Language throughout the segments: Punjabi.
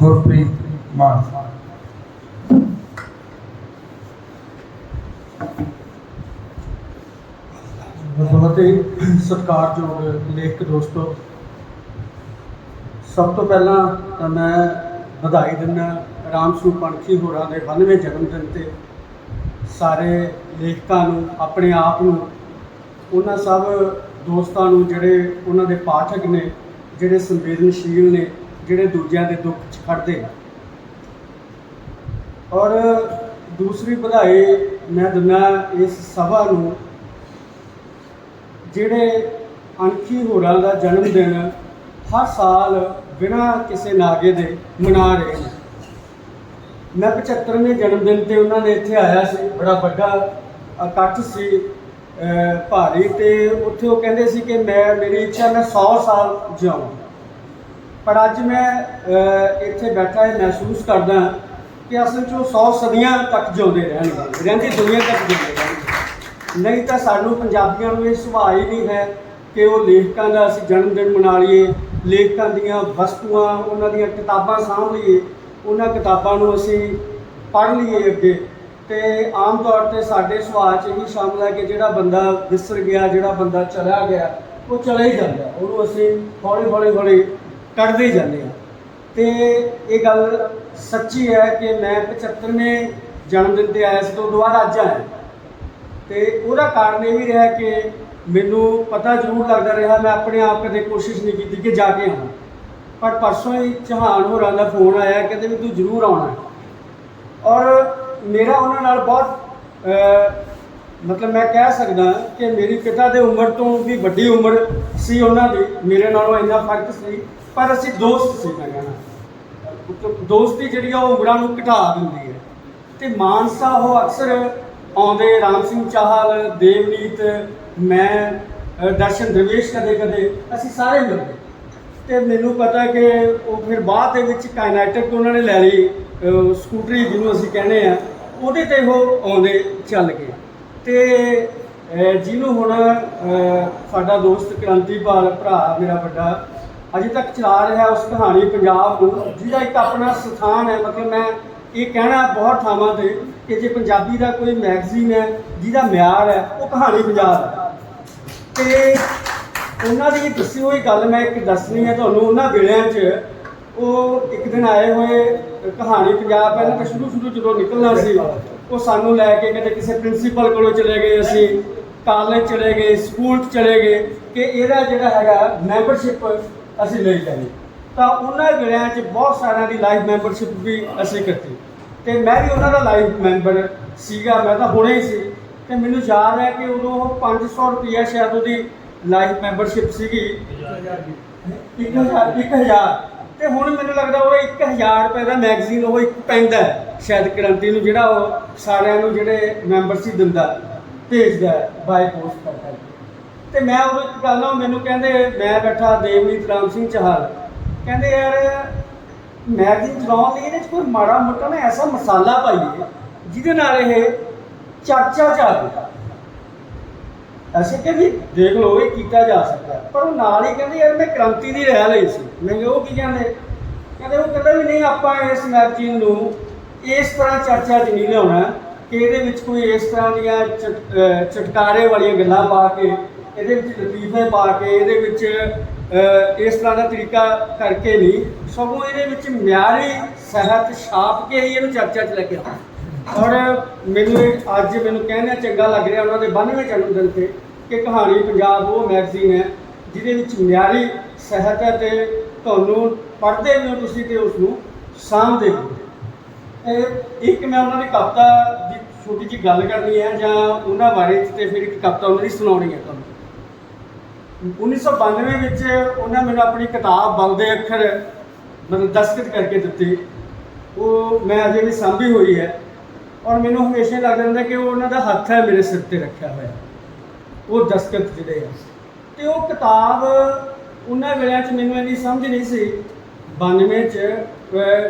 ਗੁਰਪ੍ਰੀਤ ਮਾਨ ਬਹੁਤ ਹੀ ਸਤਿਕਾਰਯੋਗ ਲੇਖਕ ਦੋਸਤੋ, ਸਭ ਤੋਂ ਪਹਿਲਾਂ ਤਾਂ ਮੈਂ ਵਧਾਈ ਦਿੰਦਾ ਰਾਮ ਸਰੂਪ ਪੰਖੀ ਹੋਰਾਂ ਦੇ 92ਵੇਂ ਜਨਮ ਦਿਨ ਤੇ ਸਾਰੇ ਲੇਖਕਾਂ ਨੂੰ, ਆਪਣੇ ਆਪ ਨੂੰ, ਉਹਨਾਂ ਸਭ ਦੋਸਤਾਂ ਨੂੰ ਜਿਹੜੇ ਉਹਨਾਂ ਦੇ ਪਾਠਕ ਨੇ, ਜਿਹੜੇ ਸੰਵੇਦਨਸ਼ੀਲ ਨੇ ਜਿਹੜੇ ਦੂਜਿਆਂ ਦੇ ਦੁੱਖ 'ਚ ਖੜਦੇ ਨੇ ਔਰ ਦੂਸਰੀ ਵਧਾਈ ਮੈਂ ਦਿੰਦਾ ਇਸ ਸਭਾ ਨੂੰ, ਜਿਹੜੇ ਅਣਖੀ ਹੋਰਾਂ ਦਾ ਜਨਮ ਦਿਨ ਹਰ ਸਾਲ ਬਿਨਾਂ ਕਿਸੇ ਨਾਗੇ ਦੇ ਮਨਾ ਰਹੇ ਨੇ। ਮੈਂ 75ਵੇਂ ਜਨਮ ਦਿਨ ਤੇ ਉਹਨਾਂ ਨੇ ਇੱਥੇ ਆਇਆ ਸੀ, ਬੜਾ ਵੱਡਾ ਇਕੱਠ ਸੀ ਭਾਰੀ ਤੇ ਉੱਥੇ ਉਹ ਕਹਿੰਦੇ ਸੀ ਕਿ ਮੈਂ, ਮੇਰੀ ਇੱਛਾ ਮੈਂ 100 ਸਾਲ ਜਿਉਂ ਪਰ ਅੱਜ ਮੈਂ ਇੱਥੇ ਬੈਠਾ ਇਹ ਮਹਿਸੂਸ ਕਰਦਾ ਕਿ ਅਸਲ 'ਚ ਉਹ 100 ਸਦੀਆਂ ਤੱਕ ਜਿਉਂਦੇ ਰਹਿਣਗੇ ਰਹਿੰਦੀ ਦੁਨੀਆ ਤੱਕ ਜਿਉਂਦੇ ਰਹਿਣਗੇ ਨਹੀਂ ਤਾਂ ਸਾਨੂੰ ਪੰਜਾਬੀਆਂ ਨੂੰ ਇਹ ਸੁਭਾਅ ਹੀ ਨਹੀਂ ਹੈ ਕਿ ਉਹ ਲੇਖਕਾਂ ਦਾ ਅਸੀਂ ਜਨਮ ਦਿਨ ਮਨਾ ਲਈਏ, ਲੇਖਕਾਂ ਦੀਆਂ ਵਸਤੂਆਂ, ਉਹਨਾਂ ਦੀਆਂ ਕਿਤਾਬਾਂ ਸਾਂਭ ਲਈਏ, ਉਹਨਾਂ ਕਿਤਾਬਾਂ ਨੂੰ ਅਸੀਂ ਪੜ੍ਹ ਲਈਏ ਅੱਗੇ। ਤੇ ਆਮ ਤੌਰ ਤੇ ਸਾਡੇ ਸੁਭਾਅ 'ਚ ਇਹੀ ਸ਼ਾਮਲ ਹੈ ਕਿ ਜਿਹੜਾ ਬੰਦਾ ਵਿਸਰ ਗਿਆ, ਜਿਹੜਾ ਬੰਦਾ ਚਲਾ ਗਿਆ, ਉਹ ਚਲਾ ਹੀ ਜਾਂਦਾ। ਉਹਨੂੰ ਅਸੀਂ ਹੌਲੀ ਹੌਲੀ ਹੌਲੀ ਕੱਢਦੇ ਜਾਂਦੇ ਹਾਂ ਤੇ ਇਹ ਗੱਲ ਸੱਚੀ ਹੈ ਕਿ ਮੈਂ 75ਵੇਂ ਜਨਮ ਦਿਨ ਤੇ ਆਇਆ ਸੀ, ਤੋਂ ਦੁਬਾਰਾ ਅੱਜ ਆਇਆ। ਤੇ ਉਹਦਾ ਕਾਰਨ ਇਹ ਵੀ ਰਿਹਾ ਕਿ ਮੈਨੂੰ ਪਤਾ ਜ਼ਰੂਰ ਲੱਗਦਾ ਰਿਹਾ, ਮੈਂ ਆਪਣੇ ਆਪ ਕਦੇ ਕੋਸ਼ਿਸ਼ ਨਹੀਂ ਕੀਤੀ ਕਿ ਜਾ ਕੇ ਆਵਾਂ। ਪਰ ਪਰਸੋਂ ਹੀ ਚੌਹਾਨ ਹੋਰਾਂ ਦਾ ਫੋਨ ਆਇਆ, ਕਹਿੰਦੇ ਵੀ ਤੂੰ ਜ਼ਰੂਰ ਆਉਣਾ। ਔਰ ਮੇਰਾ ਉਹਨਾਂ ਨਾਲ ਬਹੁਤ ਮਤਲਬ ਮੈਂ ਕਹਿ ਸਕਦਾ ਕਿ ਮੇਰੀ ਪਿਤਾ ਦੇ ਉਮਰ ਤੋਂ ਵੀ ਵੱਡੀ ਉਮਰ ਸੀ ਉਹਨਾਂ ਦੀ, ਮੇਰੇ ਨਾਲੋਂ ਇੰਨਾ ਫ਼ਰਕ ਸੀ। ਪਰ ਅਸੀਂ ਦੋਸਤ ਸੀ ਮੈਂ ਕਹਿਣਾ। ਦੋਸਤੀ ਜਿਹੜੀ ਆ, ਉਹ ਉਮਰਾਂ ਨੂੰ ਘਟਾ ਦਿੰਦੀ ਹੈ। ਤੇ ਮਾਨਸਾ ਉਹ ਅਕਸਰ ਆਉਂਦੇ, ਰਾਮ ਸਿੰਘ ਚਾਹਲ, ਦੇਵਨੀਤ, ਮੈਂ ਦਰਸ਼ਨ ਦਰਵੇਸ਼ ਕਦੇ ਕਦੇ, ਅਸੀਂ ਸਾਰੇ ਮਿਲਦੇ। ਤੇ ਮੈਨੂੰ ਪਤਾ ਕਿ ਉਹ ਫਿਰ ਬਾਅਦ ਦੇ ਵਿੱਚ ਕਾਇਨੈਟਿਕ ਉਹਨਾਂ ਨੇ ਲੈ ਲਈ ਸਕੂਟਰੀ ਜਿਹਨੂੰ ਅਸੀਂ ਕਹਿੰਦੇ ਆ, ਉਹਦੇ ਤੇ ਉਹ ਆਉਂਦੇ ਚੱਲ ਗਏ। ਤੇ ਜਿਹਨੂੰ ਹੁਣ ਸਾਡਾ ਦੋਸਤ ਕ੍ਰਾਂਤੀਪਾਲ ਭਰਾ, ਮੇਰਾ ਵੱਡਾ ਅਜੇ ਤੱਕ ਚਲਾ ਰਿਹਾ ਉਸ ਕਹਾਣੀ ਪੰਜਾਬ ਨੂੰ, ਜਿਹਦਾ ਇੱਕ ਆਪਣਾ ਸਥਾਨ ਹੈ। ਮਤਲਬ ਮੈਂ ਇਹ ਕਹਿਣਾ ਬਹੁਤ ਥਾਵਾਂ ਤੇ ਕਿ ਜੇ ਪੰਜਾਬੀ ਦਾ ਕੋਈ ਮੈਗਜ਼ੀਨ ਹੈ, ਜਿਹਦਾ ਮਿਆਰ ਹੈ, ਉਹ ਕਹਾਣੀ ਪੰਜਾਬ ਹੈ। ਤੇ ਉਹਨਾਂ ਦੀ ਦੱਸੀ ਹੋਈ ਗੱਲ, ਮੈਂ ਇੱਕ ਦੱਸਣੀ ਹੈ ਤੁਹਾਨੂੰ, ਉਹਨਾਂ ਵੇਲਿਆਂ 'ਚ ਉਹ ਇੱਕ ਦਿਨ ਆਏ ਹੋਏ ਕਹਾਣੀ ਪੰਜਾਬ ਪਹਿਲਾਂ ਤਾਂ ਸ਼ੁਰੂ ਸ਼ੁਰੂ ਜਦੋਂ ਨਿਕਲਣਾ ਸੀ, ਉਹ ਸਾਨੂੰ ਲੈ ਕੇ ਕਿਤੇ ਕਿਸੇ ਪ੍ਰਿੰਸੀਪਲ ਕੋਲੋਂ ਚਲੇ ਗਏ ਅਸੀਂ, ਕਾਲਜ ਚਲੇ ਗਏ, ਸਕੂਲ 'ਚ ਚਲੇ ਗਏ ਕਿ ਇਹਦਾ ਜਿਹੜਾ ਹੈਗਾ ਮੈਂਬਰਸ਼ਿਪ ਅਸੀਂ ਲਈ ਜਾਣੀ ਤਾਂ ਉਹਨਾਂ ਵੇਲਿਆਂ 'ਚ ਬਹੁਤ ਸਾਰਿਆਂ ਦੀ ਲਾਈਵ ਮੈਂਬਰਸ਼ਿਪ ਵੀ ਅਸੀਂ ਕੀਤੀ। ਤੇ ਮੈਂ ਵੀ ਉਹਨਾਂ ਦਾ ਲਾਈਵ ਮੈਂਬਰ ਸੀਗਾ, ਮੈਂ ਤਾਂ ਹੁਣੇ ਹੀ ਸੀ। ਤੇ ਮੈਨੂੰ ਯਾਦ ਹੈ ਕਿ ਉਦੋਂ ਉਹ 500 ਰੁਪਈਆ ਸ਼ਾਇਦ ਉਹਦੀ ਲਾਈਵ ਮੈਂਬਰਸ਼ਿਪ ਸੀਗੀ। 1000 1000 ਤੇ ਹੁਣ ਮੈਨੂੰ ਲੱਗਦਾ ਉਹ 1000 ਰੁਪਏ ਦਾ ਮੈਗਜ਼ੀਨ ਉਹ ਇੱਕ ਪੈਂਦਾ ਸ਼ਾਇਦ ਕ੍ਰਾਂਤੀ ਨੂੰ ਜਿਹੜਾ ਉਹ ਸਾਰਿਆਂ ਨੂੰ ਜਿਹੜੇ ਮੈਂਬਰਸ਼ਿਪ ਦਿੰਦਾ, ਭੇਜਦਾ ਬਾਈ ਪੋਸਟ ਕਰਦਾ ਤੇ ਮੈਂ ਉਹ ਇੱਕ ਗੱਲ ਨਾ ਮੈਨੂੰ ਕਹਿੰਦੇ, ਮੈਂ ਬੈਠਾ ਦੇਵਨੀਤ ਰਾਮ ਸਿੰਘ ਚਾਹਲ। ਕਹਿੰਦੇ, ਯਾਰ ਮੈਗਜ਼ੀਨ ਚਲਾਉਣ ਲਈ ਇਹਦੇ 'ਚ ਕੋਈ ਮਾੜਾ ਮੋਟਾ ਨਾ ਐਸਾ ਮਸਾਲਾ ਪਾਈਏ ਜਿਹਦੇ ਨਾਲ ਇਹ ਚਰਚਾ ਚ ਆ ਜਾਵੇ ਅਸੀਂ ਕਿ ਵੀ ਦੇਖ ਲਓ ਇਹ ਕੀਤਾ ਜਾ ਸਕਦਾ। ਪਰ ਉਹ ਨਾਲ ਹੀ ਕਹਿੰਦੇ, ਯਾਰ, ਮੈਂ ਕ੍ਰਾਂਤੀ ਦੀ ਰਹਿ ਲਈ ਸੀ। ਮੈਂ ਉਹ ਕੀ ਕਹਿੰਦੇ? ਕਹਿੰਦੇ, ਉਹ ਕਹਿੰਦਾ ਵੀ ਨਹੀਂ, ਆਪਾਂ ਇਸ ਮੈਗਜ਼ੀਨ ਨੂੰ ਇਸ ਤਰ੍ਹਾਂ ਚਰਚਾ 'ਚ ਨਹੀਂ ਲਿਆਉਣਾ, ਕਿ ਇਹਦੇ ਵਿੱਚ ਕੋਈ ਇਸ ਤਰ੍ਹਾਂ ਦੀਆਂ ਚਟ- ਅਹ ਚਟਕਾਰੇ ਵਾਲੀਆਂ ਗੱਲਾਂ ਪਾ ਕੇ ਇਹਦੇ ਵਿੱਚ ਲਤੀਫੇ ਪਾ ਕੇ ਇਹਦੇ ਵਿੱਚ ਇਸ ਤਰ੍ਹਾਂ ਦਾ ਤਰੀਕਾ ਕਰਕੇ ਨਹੀਂ ਸਗੋਂ ਇਹਦੇ ਵਿੱਚ ਮਿਆਰੀ ਸਹਿਤ ਛਾਪ ਕੇ ਹੀ ਇਹਨੂੰ ਚਰਚਾ 'ਚ ਲੈ ਕੇ ਆਉਣਾ ਔਰ ਮੈਨੂੰ ਇਹ ਅੱਜ ਮੈਨੂੰ ਕਹਿਣਾ ਚੰਗਾ ਲੱਗ ਰਿਹਾ ਉਹਨਾਂ ਦੇ 92ਵੇਂ ਜਨਮ ਦਿਨ ਤੇ ਕਿ ਕਹਾਣੀ ਪੰਜਾਬ ਉਹ ਮੈਗਜ਼ੀਨ ਹੈ ਜਿਹਦੇ ਵਿੱਚ ਮਿਆਰੀ ਸਹਿਤ ਹੈ ਤੇ ਤੁਹਾਨੂੰ ਪੜ੍ਹਦੇ ਵੀ ਹੋ ਤੁਸੀਂ ਤੇ ਉਸ ਨੂੰ ਸਾਂਭਦੇ ਹੋ। ਇਹ ਇੱਕ ਮੈਂ ਉਹਨਾਂ ਦੀ ਕਵਿਤਾ ਦੀ ਛੋਟੀ ਜਿਹੀ ਗੱਲ ਕਰਨੀ ਹੈ ਜਾਂ ਉਹਨਾਂ ਬਾਰੇ 'ਚ ਤੇ ਫਿਰ ਇੱਕ ਕਵਿਤਾ ਉਹਨਾਂ ਦੀ ਸੁਣਾਉਣੀ ਹੈ ਤੁਹਾਨੂੰ 1992 ਵਿੱਚ ਉਹਨਾਂ ਮੈਨੂੰ ਆਪਣੀ ਕਿਤਾਬ ਬਲ ਅੱਖਰ ਮਤਲਬ ਦਸਤਖਤ ਕਰਕੇ ਦਿੱਤੀ। ਉਹ ਮੈਂ ਅਜੇ ਵੀ ਸਾਂਭੀ ਹੋਈ ਹੈ। ਔਰ ਮੈਨੂੰ ਹਮੇਸ਼ਾ ਲੱਗਦਾ ਰਹਿੰਦਾ ਕਿ ਉਹ ਉਹਨਾਂ ਦਾ ਹੱਥ ਹੈ ਮੇਰੇ ਸਿਰ ਤੇ ਰੱਖਿਆ ਹੋਇਆ। ਉਹ ਦਸਤਖਤ ਜਿਹੜੇ ਆ। ਤੇ ਉਹ ਕਿਤਾਬ ਉਹਨਾਂ ਵੇਲਿਆਂ 'ਚ ਮੈਨੂੰ ਇੰਨੀ ਸਮਝ ਨਹੀਂ ਸੀ। 92 'ਚ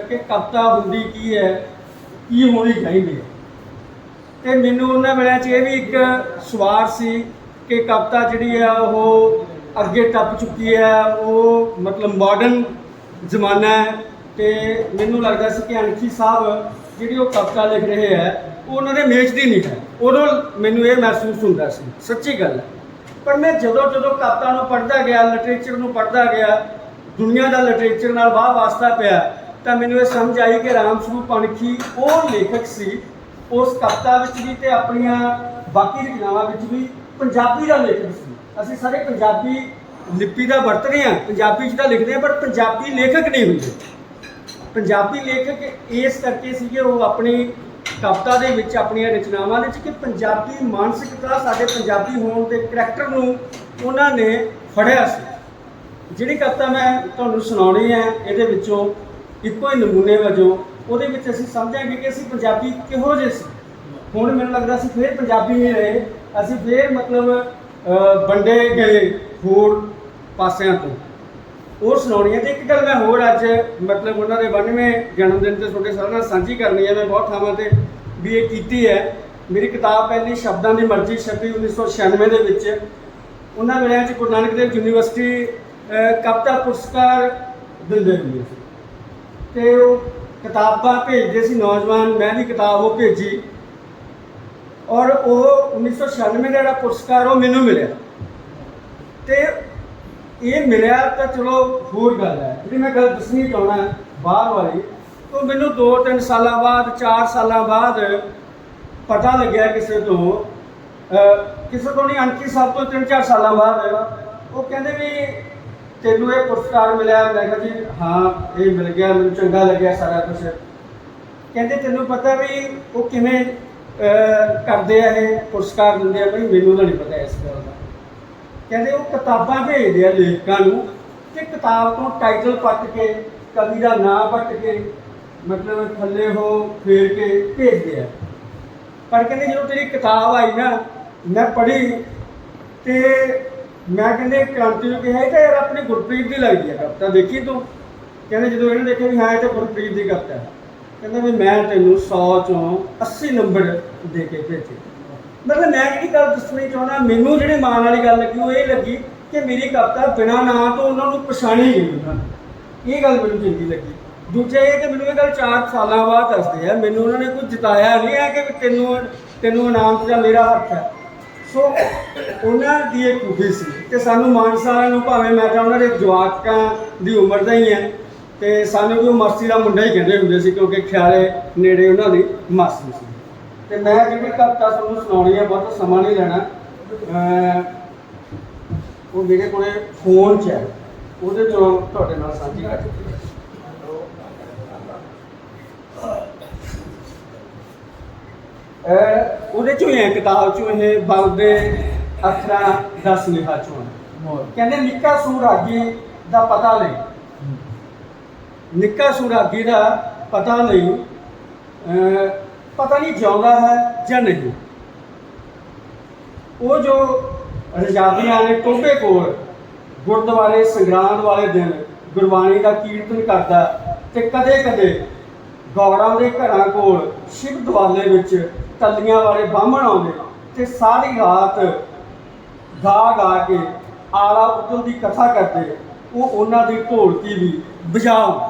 ਕਿ ਕਵਿਤਾ ਹੁੰਦੀ ਕੀ ਹੈ, ਕੀ ਹੋਣੀ ਚਾਹੀਦੀ ਹੈ। ਤੇ ਮੈਨੂੰ ਉਹਨਾਂ ਵੇਲਿਆਂ 'ਚ ਇਹ ਵੀ ਇੱਕ ਸਵਾਰ ਸੀ ਕਿ ਕਵਿਤਾ ਜਿਹੜੀ ਆ ਉਹ ਅੱਗੇ ਟੱਪ ਚੁੱਕੀ ਹੈ ਉਹ ਮਤਲਬ ਮਾਡਰਨ ਜ਼ਮਾਨਾ ਹੈ ਤੇ ਮੈਨੂੰ ਲੱਗਦਾ ਸੀ ਕਿ ਅਣਖੀ ਸਾਹਿਬ ਜਿਹੜੀ ਉਹ ਕਵਿਤਾ ਲਿਖ ਰਹੇ ਹੈ ਉਹ ਉਹਨਾਂ ਦੇ ਮੇਚ ਦੀ ਨਹੀਂ ਹੈ। ਉਦੋਂ ਮੈਨੂੰ ਇਹ ਮਹਿਸੂਸ ਹੁੰਦਾ ਸੀ, ਸੱਚੀ ਗੱਲ ਹੈ। ਪਰ ਮੈਂ ਜਦੋਂ ਜਦੋਂ ਕਵਿਤਾ ਨੂੰ ਪੜ੍ਹਦਾ ਗਿਆ ਲਿਟਰੇਚਰ ਨੂੰ ਪੜ੍ਹਦਾ ਗਿਆ, ਦੁਨੀਆ ਦਾ ਲਿਟਰੇਚਰ ਨਾਲ ਵਾਹ ਵਾਸਤਾ ਪਿਆ, ਤਾਂ ਮੈਨੂੰ ਇਹ ਸਮਝ ਆਈ ਕਿ ਰਾਮ ਸਰੂਪ ਅਣਖੀ ਉਹ ਲੇਖਕ ਸੀ, ਉਸ ਕਵਿਤਾ ਵਿੱਚ ਵੀ ਤੇ ਆਪਣੀਆਂ ਬਾਕੀ ਰਚਨਾਵਾਂ ਵਿੱਚ ਵੀ ਪੰਜਾਬੀ ਦਾ ਲੇਖਕ ਸੀ। ਅਸੀਂ ਸਾਰੇ ਪੰਜਾਬੀ ਲਿਪੀ ਦਾ ਵਰਤਦੇ ਹਾਂ, ਪੰਜਾਬੀ 'ਚ ਤਾਂ ਲਿਖਦੇ ਹਾਂ, ਪਰ ਪੰਜਾਬੀ ਲੇਖਕ ਨਹੀਂ ਹੁੰਦੇ। ਪੰਜਾਬੀ ਲੇਖਕ ਇਸ ਕਰਕੇ ਸੀਗੇ ਉਹ ਆਪਣੀ ਕਵਿਤਾ ਦੇ ਵਿੱਚ, ਆਪਣੀਆਂ ਰਚਨਾਵਾਂ ਦੇ ਵਿੱਚ ਕਿ ਪੰਜਾਬੀ ਮਾਨਸਿਕਤਾ ਸਾਡੇ ਪੰਜਾਬੀ ਹੋਣ ਦੇ ਕਰੈਕਟਰ ਨੂੰ ਉਹਨਾਂ ਨੇ ਫੜਿਆ ਸੀ। ਜਿਹੜੀ ਕਵਿਤਾ ਮੈਂ ਤੁਹਾਨੂੰ ਸੁਣਾਉਣੀ ਹੈ, ਇਹਦੇ ਵਿੱਚੋਂ ਇੱਕੋ ਹੀ ਨਮੂਨੇ ਵਜੋਂ, ਉਹਦੇ ਵਿੱਚ ਅਸੀਂ ਸਮਝਾਂਗੇ ਕਿ ਅਸੀਂ ਪੰਜਾਬੀ ਕਿਹੋ ਜਿਹੇ ਸੀ। ਹੁਣ ਮੈਨੂੰ ਲੱਗਦਾ ਅਸੀਂ ਫੇਰ ਪੰਜਾਬੀ ਨਹੀਂ ਰਹੇ। ਅਸੀਂ ਫੇਰ ਮਤਲਬ ਅਹ, ਵੰਡੇ ਗਏ ਹੋਰ ਪਾਸਿਆਂ ਤੋਂ। ਉਹ ਸੁਣਾਉਣੀ ਹੈ ਤੇ ਇੱਕ ਗੱਲ ਮੈਂ ਹੋਰ ਅੱਜ ਮਤਲਬ ਉਹਨਾਂ ਦੇ 92ਵੇਂ ਜਨਮ ਦਿਨ ਤੇ ਤੁਹਾਡੇ ਸਾਰਿਆਂ ਨਾਲ ਸਾਂਝੀ ਕਰਨੀ ਹੈ। ਮੈਂ ਬਹੁਤ ਥਾਵਾਂ ਤੇ ਵੀ ਇਹ ਕੀਤੀ ਹੈ। ਮੇਰੀ ਕਿਤਾਬ ਪਹਿਲੀ ਸ਼ਬਦਾਂ ਦੀ ਮਰਜ਼ੀ ਛਪੀ 1996 ਦੇ ਵਿੱਚ ਉਹਨਾਂ ਵੇਲੇ 'ਚ ਗੁਰੂ ਨਾਨਕ ਦੇਵ ਯੂਨੀਵਰਸਿਟੀ ਕਵਿਤਾ ਪੁਰਸਕਾਰ ਦਿੰਦੇ ਹੁੰਦੇ ਸੀ। ਤੇ ਉਹ ਕਿਤਾਬਾਂ ਭੇਜਦੇ ਸੀ ਨੌਜਵਾਨ ਮੈਂ ਵੀ ਕਿਤਾਬ ਉਹ ਭੇਜੀ। ਔਰ ਉਹ 1996 ਦਾ ਜਿਹੜਾ ਪੁਰਸਕਾਰ ਉਹ ਮੈਨੂੰ ਮਿਲਿਆ। ਤੇ ਇਹ ਮਿਲਿਆ ਤਾਂ ਚਲੋ ਹੋਰ ਗੱਲ ਹੈ। ਜਿਹੜੀ ਮੈਂ ਗੱਲ ਦੱਸਣੀ ਚਾਹਣਾ ਬਾਹਰ ਵਾਲੀ, ਉਹ ਮੈਨੂੰ 2-3 ਸਾਲਾਂ ਬਾਅਦ 4 ਸਾਲਾਂ ਬਾਅਦ ਪਤਾ ਲੱਗਿਆ ਕਿਸੇ ਤੋਂ। ਕਿਸੇ ਤੋਂ ਨਹੀਂ ਅੰਕੀ ਸਾਹਿਬ ਤੋਂ 3-4 ਸਾਲਾਂ ਬਾਅਦ। ਉਹ ਕਹਿੰਦੇ ਵੀ ਤੈਨੂੰ ਇਹ ਪੁਰਸਕਾਰ ਮਿਲਿਆ। ਮੈਂ ਕਿਹਾ ਜੀ, ਹਾਂ, ਇਹ ਮਿਲ ਗਿਆ, ਮੈਨੂੰ ਚੰਗਾ ਲੱਗਿਆ ਸਾਰਾ ਕੁਝ ਕਹਿੰਦੇ ਤੈਨੂੰ ਪਤਾ ਵੀ ਉਹ ਕਿਵੇਂ ਕਰਦੇ ਆ ਇਹ ਪੁਰਸਕਾਰ ਦਿੰਦੇ ਆ ਬਈ, ਮੈਨੂੰ ਤਾਂ ਨਹੀਂ ਪਤਾ ਇਸ ਗੱਲ ਦਾ। ਕਹਿੰਦੇ ਉਹ ਕਿਤਾਬਾਂ ਭੇਜਦੇ ਆ ਲੇਖਕਾਂ ਨੂੰ ਕਿ ਕਿਤਾਬ ਤੋਂ ਟਾਈਟਲ ਪੱਟ ਕੇ, ਕਵੀ ਦਾ ਨਾਮ ਪੱਟ ਕੇ, ਮਤਲਬ ਥੱਲੇ ਉਹ ਫੇਰ ਕੇ ਭੇਜਦੇ ਆ। ਪਰ ਕਹਿੰਦੇ ਜਦੋਂ ਤੇਰੀ ਕਿਤਾਬ ਆਈ ਨਾ, ਮੈਂ ਪੜ੍ਹੀ ਤੇ ਮੈਂ ਕਹਿੰਦੇ ਕ੍ਰਾਂਤੀ ਨੂੰ ਕਿਹਾ, ਇਹ ਤਾਂ ਯਾਰ ਆਪਣੇ ਗੁਰਪ੍ਰੀਤ ਦੀ ਲੱਗਦੀ ਹੈ ਕਵਿਤਾ ਦੇਖੀ ਤੂੰ। ਕਹਿੰਦੇ ਜਦੋਂ ਇਹਨੇ ਦੇਖਿਆ ਵੀ ਹਾਂ, ਇਹ ਤਾਂ ਗੁਰਪ੍ਰੀਤ ਦੀ ਕਵਿਤਾ ਹੈ ਕਹਿੰਦਾ ਵੀ ਮੈਂ ਤੈਨੂੰ 100 ਚੋਂ 80 ਨੰਬਰ ਦੇ ਕੇ ਭੇਜੇ। ਮਤਲਬ ਮੈਂ ਜਿਹੜੀ ਗੱਲ ਦੱਸਣੀ ਚਾਹੁੰਦਾ? ਮੈਨੂੰ ਜਿਹੜੇ ਮਾਣ ਵਾਲੀ ਗੱਲ ਲੱਗੀ, ਉਹ ਇਹ ਲੱਗੀ ਕਿ ਮੇਰੀ ਕਵਿਤਾ ਬਿਨਾਂ ਨਾਂ ਤੋਂ ਉਹਨਾਂ ਨੂੰ ਪਛਾਣੀ ਗਈ ਉਹਨਾਂ ਨੇ। ਇਹ ਗੱਲ ਮੈਨੂੰ ਚੰਗੀ ਲੱਗੀ। ਦੂਜਾ ਇਹ ਕਿ ਮੈਨੂੰ ਇਹ ਗੱਲ 4 ਸਾਲਾਂ ਬਾਅਦ ਦੱਸਦੇ ਆ। ਮੈਨੂੰ ਉਹਨਾਂ ਨੇ ਕੁਝ ਜਿਤਾਇਆ ਨਹੀਂ ਹੈ ਕਿ ਵੀ ਤੈਨੂੰ ਤੈਨੂੰ ਇਨਾਮ ਜਾਂ ਮੇਰਾ ਹੱਥ ਹੈ। ਸੋ, ਉਹਨਾਂ ਦੀ ਇਹ ਖੂਬੀ ਸੀ ਤੇ ਸਾਨੂੰ ਮਾਨਸਾਰਾਂ ਨੂੰ ਭਾਵੇਂ ਮੈਂ ਤਾਂ ਉਹਨਾਂ ਦੇ ਜਵਾਕਾਂ ਦੀ ਉਮਰ ਦਾ ਹੀ ਹੈ ਤੇ ਸਾਨੂੰ ਵੀ ਉਹ ਮਾਸੀ ਦਾ ਮੁੰਡਾ ਹੀ ਕਹਿੰਦੇ ਹੁੰਦੇ ਸੀ ਕਿਉਂਕਿ ਖਿਆਲੇ ਨੇੜੇ ਉਹਨਾਂ ਦੀ ਮਾਸੀ ਸੀ। ਤੇ ਮੈਂ ਜਿਹੜੀ ਕਵਿਤਾ ਤੁਹਾਨੂੰ ਸੁਣਾਉਣੀ ਹੈ ਬਹੁਤ ਸਮਾਂ ਨਹੀਂ ਲੈਣਾ। ਉਹ ਮੇਰੇ ਕੋਲੇ ਫੋਨ 'ਚ ਹੈ। ਉਹਦੇ ਤੋਂ ਤੁਹਾਡੇ ਨਾਲ ਸਾਂਝੀ ਕਰ ਉਹਦੇ ਚੋਂ ਹੀ ਹੈ ਕਿਤਾਬ ਚੋਂ ਇਹ ਬਲਦੇ ਅੱਖਰਾਂ ਦਾ ਸੁਨੇਹਾ ਚੋਂ ਕਹਿੰਦੇ ਨਿੱਕਾ ਸੂਰਾਗੀ ਦਾ ਪਤਾ ਨਹੀਂ ਨਿੱਕਾ ਸੁਰਾਗੀ ਦਾ ਪਤਾ ਨਹੀਂ ਪਤਾ ਨਹੀਂ ਜਿਉਂਦਾ ਹੈ ਜਾਂ ਨਹੀਂ। ਉਹ ਜੋ ਰਜਾਦੀਆਂ ਨੇ ਟੋਭੇ ਕੋਲ ਗੁਰਦੁਆਰੇ ਸੰਗਰਾਂਦ ਵਾਲੇ ਦਿਨ ਗੁਰਬਾਣੀ ਦਾ ਕੀਰਤਨ ਕਰਦਾ ਤੇ ਕਦੇ-ਕਦੇ ਗੌਰਾਂ ਦੇ ਘਰਾਂ ਕੋਲ ਸ਼ਿਵ ਦੁਆਲੇ ਵਿੱਚ ਤੱਲੀਆਂ ਵਾਲੇ ਬਾਹਮਣ ਆਉਂਦੇ ਤੇ ਸਾਰੀ ਰਾਤ ਗਾ ਗਾ ਕੇ ਆਲਾ ਉਦਲ ਦੀ ਕਥਾ ਕਰਦੇ, ਉਹ ਉਹਨਾਂ ਦੀ ਢੋਲਕੀ ਵੀ ਵਜਾਉ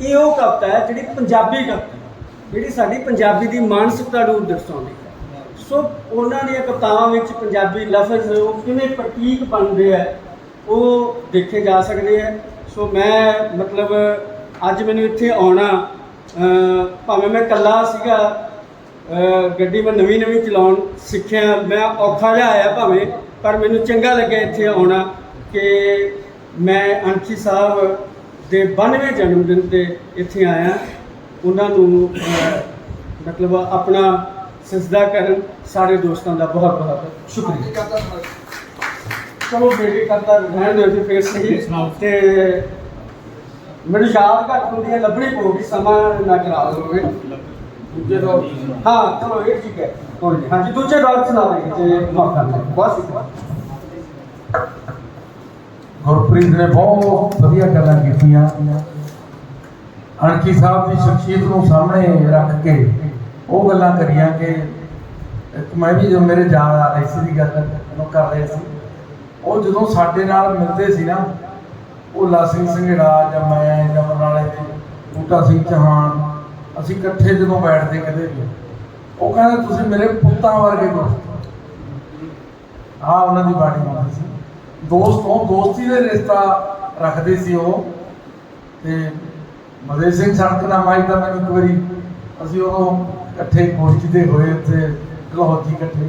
ਇਹ ਉਹ ਕਵਿਤਾ ਹੈ ਜਿਹੜੀ ਪੰਜਾਬੀ ਕਵਿਤਾ ਜਿਹੜੀ ਸਾਡੀ ਪੰਜਾਬੀ ਦੀ ਮਾਨਸਿਕਤਾ ਨੂੰ ਦਰਸਾਉਂਦੀ ਹੈ। ਸੋ ਉਹਨਾਂ ਦੀਆਂ ਕਵਿਤਾਵਾਂ ਵਿੱਚ ਪੰਜਾਬੀ ਲਫ਼ਜ਼ ਉਹ ਕਿਵੇਂ ਪ੍ਰਤੀਕ ਬਣਦੇ ਆ, ਉਹ ਦੇਖੇ ਜਾ ਸਕਦੇ ਆ। ਸੋ ਮੈਂ ਮਤਲਬ ਅੱਜ ਮੈਨੂੰ ਇੱਥੇ ਆਉਣਾ ਭਾਵੇਂ ਮੈਂ ਇਕੱਲਾ ਸੀਗਾ ਗੱਡੀ ਮੈਂ ਨਵੀਂ ਨਵੀਂ ਚਲਾਉਣ ਸਿੱਖਿਆ, ਮੈਂ ਔਖਾ ਜਿਹਾ ਆਇਆ ਭਾਵੇਂ, ਪਰ ਮੈਨੂੰ ਚੰਗਾ ਲੱਗਿਆ ਇੱਥੇ ਆਉਣਾ ਕਿ ਮੈਂ ਅੰਕੀ ਸਾਹਿਬ ਦੇ 92ਵੇਂ ਜਨਮ ਦਿਨ ਤੇ ਇੱਥੇ ਆਇਆ। ਉਹਨਾਂ ਨੂੰ ਮਤਲਬ ਆਪਣਾ ਸਜਦਾ ਕਰਨ ਸਾਰੇ ਦੋਸਤਾਂ ਦਾ ਬਹੁਤ ਬਹੁਤ ਸ਼ੁਕਰੀਆ। ਚਲੋ ਮੇਰੀ ਕਰਤਾ ਰਹਿਣ ਦਿਓ ਜੀ ਫੇਰ ਸਹੀ। ਤੇ ਮੈਨੂੰ ਯਾਦ ਘੱਟ ਹੁੰਦੀ ਹੈ ਲੱਭਣੀ ਪਊਗੀ ਸਮਾਂ ਨਾ ਖਰਾਬ ਹੋਵੇ। ਦੂਜੇ ਦੌਰ ਹਾਂ ਚਲੋ ਇਹ ਠੀਕ ਹੈ। ਹਾਂਜੀ ਦੂਜੇ ਦੌਰ ਸੁਣਾ ਦੇ ਜੇ ਮੌਕਾ ਮਿਲੇ। ਬਸ ਗੁਰਪ੍ਰੀਤ ਨੇ ਬਹੁਤ ਵਧੀਆ ਗੱਲਾਂ ਕੀਤੀਆਂ। ਅਣਖੀ ਸਾਹਿਬ ਦੀ ਸ਼ਖਸੀਅਤ ਨੂੰ ਸਾਹਮਣੇ ਰੱਖ ਕੇ ਉਹ ਗੱਲਾਂ ਕਰੀਆਂ ਕਿ ਮੈਂ ਵੀ ਜਦੋਂ ਮੇਰੇ ਯਾਦ ਆ ਰਹੀ ਸੀ ਦੀ ਗੱਲ ਉਹ ਕਰ ਰਹੇ ਸੀ। ਉਹ ਜਦੋਂ ਸਾਡੇ ਨਾਲ ਮਿਲਦੇ ਸੀ ਨਾ ਭੋਲਾ ਸਿੰਘ ਸੰਘੜਾ ਜਾਂ ਮੈਂ ਜਾਂ ਬਰਨਾਲੇ ਦੇ ਬੂਟਾ ਸਿੰਘ ਚੌਹਾਨ, ਅਸੀਂ ਇਕੱਠੇ ਜਦੋਂ ਬੈਠਦੇ ਕਦੇ ਵੀ, ਉਹ ਕਹਿੰਦੇ, ਤੁਸੀਂ ਮੇਰੇ ਪੁੱਤਾਂ ਵਰਗੇ ਦੋਸਤ ਆ ਉਹਨਾਂ ਦੀ ਬਾਣੀ ਦੋਸਤ, ਉਹ ਦੋਸਤੀ ਦੇ ਰਿਸ਼ਤਾ ਰੱਖਦੇ ਸੀ ਉਹ। ਤੇ ਮਦੇ ਸਿੰਘ ਸੜਕ ਦਾ ਮਾਈ ਤਾਂ ਮੈਨੂੰ ਇੱਕ ਵਾਰੀ ਅਸੀਂ ਉਦੋਂ ਇਕੱਠੇ ਗੋਸ਼ਟੀ ਦੇ ਹੋਏ, ਉੱਥੇ ਲਾਹੌਰ ਜੀ ਇਕੱਠੇ।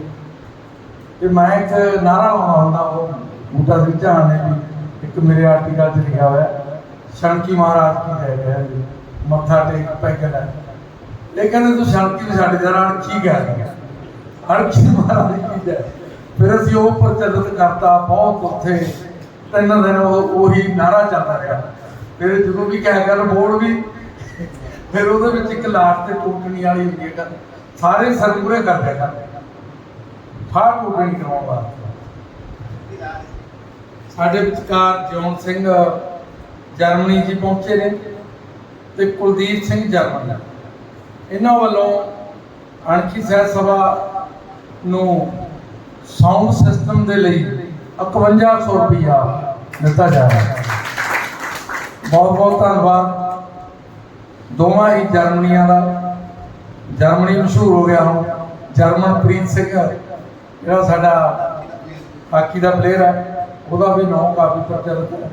ਤੇ ਮੈਂ ਇੱਕ ਨਾਰਾ ਲਾਉਂਦਾ ਹੁੰਦਾ, ਉਹ ਬੂਟਾ ਸਿੰਘ ਝਾਨ ਨੇ ਵੀ, ਇੱਕ ਮੇਰੇ ਆਰਟੀਕਲ 'ਚ ਲਿਖਿਆ ਹੋਇਆ ਸ਼ਣਕੀ ਮਹਾਰਾਜ ਕੀ ਕਹਿ ਰਿਹਾ ਮੱਥਾ ਟੇਕ ਪੈਗਲ ਹੈ ਇਹ ਕਹਿੰਦੇ ਤੂੰ ਸ਼ਣਕੀ ਨੂੰ ਛੱਡ ਕੀ ਕਹਿ ਰਿਹਾ ਅਣਖੀ ਮਹਾਰਾਜ ਕੀ ਹੈ ਫਿਰ ਅਸੀਂ ਉਹ ਪ੍ਰਚਲਿਤ ਕਰਤਾ ਬਹੁਤ ਉੱਥੇ ਤਿੰਨ ਦਿਨ ਉਹੀ ਨਾਰਾ ਚੱਲਦਾ ਰਿਹਾ। ਫਿਰ ਜਦੋਂ ਵੀ ਕਹਿ ਕਰ ਬੋਰਡ ਵੀ, ਫਿਰ ਉਹਦੇ ਵਿੱਚ ਇੱਕ ਲਾਟ ਤੇ ਟੋਕਣੀ ਵਾਲੀ ਹੁੰਦੀ ਹੈ ਸਾਰੇ ਸਰਗੁਰੇ ਕਰਦੇ ਕਰ ਫਾੜ ਟੋਕਣੀ ਕਰਾਉਣ ਵਾਸਤੇ। ਸਾਡੇ ਵਿਚਕਾਰ ਜੌਨ ਸਿੰਘ, ਜਰਮਨੀ ਜੀ ਪਹੁੰਚੇ ਨੇ ਤੇ ਕੁਲਦੀਪ ਸਿੰਘ ਜਰਮਨ ਇਹਨਾਂ ਵੱਲੋਂ ਅਣਖੀ ਸਾਹਿਬ ਸਭਾ ਨੂੰ ਸਾਊਂਡ ਸਿਸਟਮ ਦੇ ਲਈ 5100 ਰੁਪਇਆ ਦਿੱਤਾ ਜਾ ਰਿਹਾ ਹੈ। ਬਹੁਤ ਬਹੁਤ ਧੰਨਵਾਦ। ਦੋਵਾਂ ਹੀ ਜਰਮਨੀਆਂ ਦਾ। ਜਰਮਨੀ ਮਸ਼ਹੂਰ ਹੋ ਗਿਆ ਹੁਣ। ਜਰਮਨਪ੍ਰੀਤ ਸਿੰਘ, ਜਿਹੜਾ ਸਾਡਾ ਹਾਕੀ ਦਾ ਪਲੇਅਰ ਹੈ, ਉਹਦਾ ਵੀ ਨਾਮ ਕਾਫੀ ਪ੍ਰਚਲਿਤ ਹੈ